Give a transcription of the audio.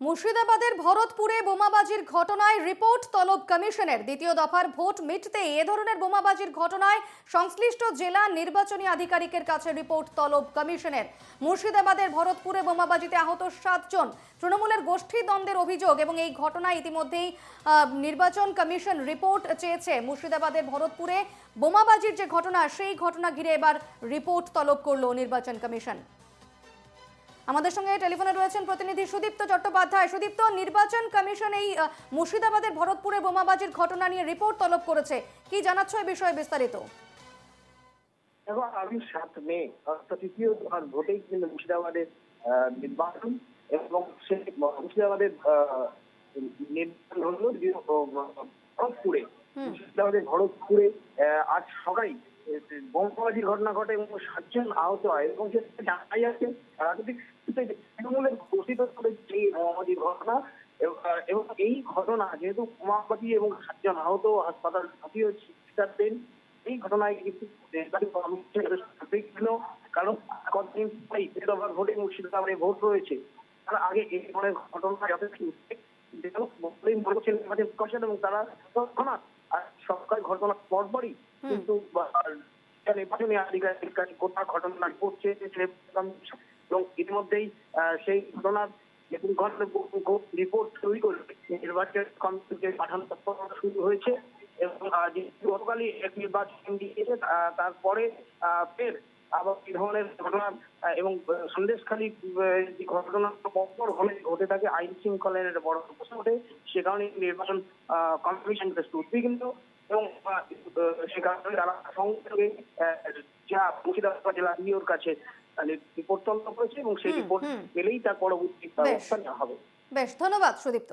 মুর্শিদাবাদের ভরতপুরে বোমাবাজির ঘটনায় রিপোর্ট তলব কমিশনের। দ্বিতীয় দফার ভোট মিটতেই এ ধরনের বোমাবাজির ঘটনায় সংশ্লিষ্ট জেলা নির্বাচনী আধিকারিকের কাছে রিপোর্ট তলব কমিশনের। মুর্শিদাবাদের ভরতপুরে বোমাবাজিতে আহত সাতজন। তৃণমূলের গোষ্ঠী দ্বন্দ্বের অভিযোগ এবং এই ঘটনায় ইতিমধ্যেই নির্বাচন কমিশন রিপোর্ট চেয়েছে। মুর্শিদাবাদের ভরতপুরে বোমাবাজির যে ঘটনা, সেই ঘটনা ঘিরে এবার রিপোর্ট তলব করল নির্বাচন কমিশন। আমাদের সঙ্গে টেলিফোনে রয়েছেন প্রতিনিধি সুদীপ্ত চট্টোপাধ্যায়। সুদীপ্ত নির্বাচন কমিশন এই মুর্শিদাবাদের ভরতপুরে বোমাবাজির ঘটনা নিয়ে রিপোর্ট তলব করেছে। কি জানাচ্ছ এই বিষয়ে বিস্তারিত? এবং আগামী সাত মে অর্থাৎ তৃতীয় ভোটেই কিন্তু মুর্শিদাবাদের নির্বাচন এবং সেই মুর্শিদাবাদের নির্বাচন হলো ভরতপুরে। মুর্শিদাবাদের ভরতপুরে আজ সকালে বোমাবাজির ঘটনা ঘটে এবং সাতজন আহত হয় এবং সেটা জানা যাচ্ছে রাজনৈতিক তৃণমূলের ঘোষিত করে যে বোমাবাজির ঘটনা এবং, এই ঘটনা যেহেতু বোমাবাজি এবং সাতজন আহত হাসপাতাল হচ্ছে চিকিৎসাধীন এই ঘটনায় কিন্তু কারণ কতদিন পরেই ভোটে মুর্শিদাবাদে ভোট রয়েছে। তার আগে এই ধরনের ঘটনা যথেষ্ট এবং তারা তৎক্ষণাৎ সরকার ঘটনা পরপরই। কিন্তু নির্বাচনী আধিকারিক কাছে ঘটনা করছে এবং ইতিমধ্যেই আহ, সেই ঘটনার রিপোর্ট তৈরি করে নির্বাচন কমিশনকে পাঠানো শুরু হয়েছে এবং যেহেতু গতকালই এক নির্বাচন দিয়েছে তারপরে আহ, ফের আবার এই ধরনের ঘটনা এবং সন্দেশখালী যে ঘটনা পরপর ঘটে ঘটে থাকে আইন শৃঙ্খলার বড় সমস্যা ঘটে। সে কারণে নির্বাচন কমিশন উদ্বিগ্ন এবং সে কারণে তারা সঙ্গে যা মুর্শিদাবাদ জেলা ডিওর কাছে রিপোর্ট তন্ন করেছে এবং সেই রিপোর্ট। পেলেই তার পরবর্তী ব্যবস্থা নেওয়া হবে। বেশ ধন্যবাদ সুদীপ্ত।